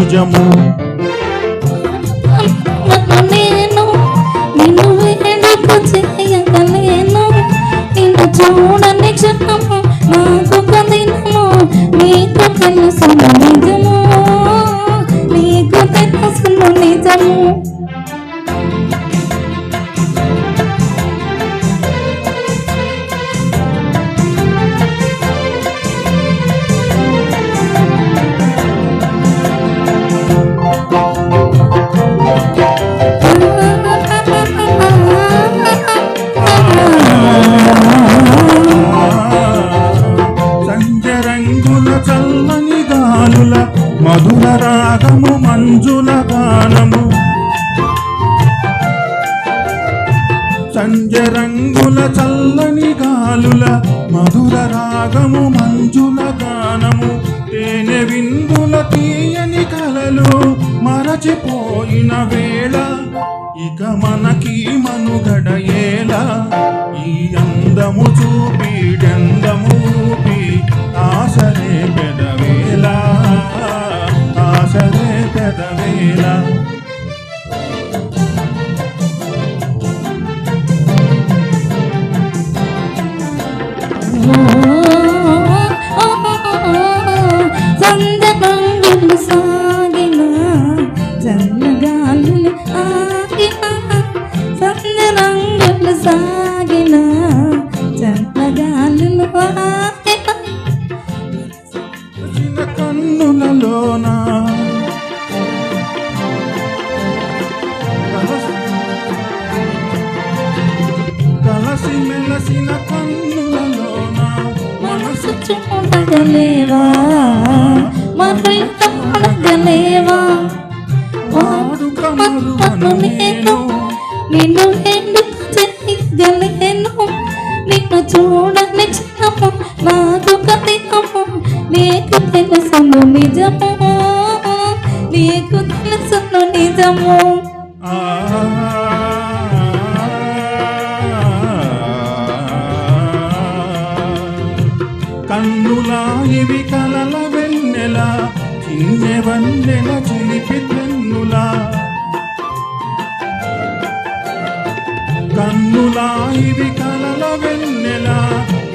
నిజము. నేను నిన్ను వేడుక చేయగలేను. నిన్ను చూడని క్షణము నాకు కదినము నీకు తెలుసును గానము సంజరంగుల చల్లని గాలుల మధుర రాగము మంజుల గానము. తేనె విందుల తీయని కలలు మరచిపోయిన వేళ ఇక మనకి మనుగడయేలా ఏలా. ఈ అందము చూపి చందనంగులు సాగిన చల్లగాలులు ఆగిన చందనంగులు సాగిన చల్లగాలులు ఆగిన కన్నులలోన కలసి మెలసిన కన్నులలోన మనసు చూడగలేవా మరింత చూడగలేవా నేను నిన్ను ఎందుకు చేయగలేను నిన్ను చూడని క్షణము నాకు కథము నీకు తెలుసును నిజము. నీకు తెలుసును నిజము. కన్నులా ఇవి కలలవే వెన్నెల చిన్నె వన్నెల చిలిపి తెన్నులా. కన్నులా ఇవి కలల వెన్నెల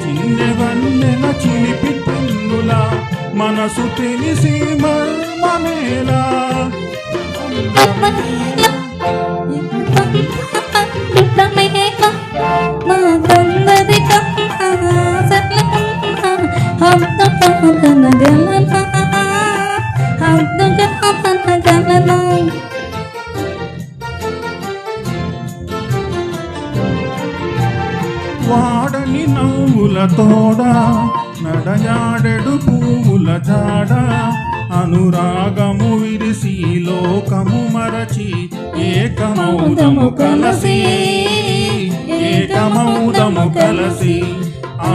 చిన్నె వన్నెల చిలిపి తెన్నులా. మనసు తెలిసి మర్మమేలా నాకందరి హద్దుగా వాడని నవ్వుల తోడ నడయాడెడు పువ్వుల జాడ. అనురాగము విరిసి లోకము మరచి ఏకమౌదము కలసి ఏకమౌదము కలసి ఆ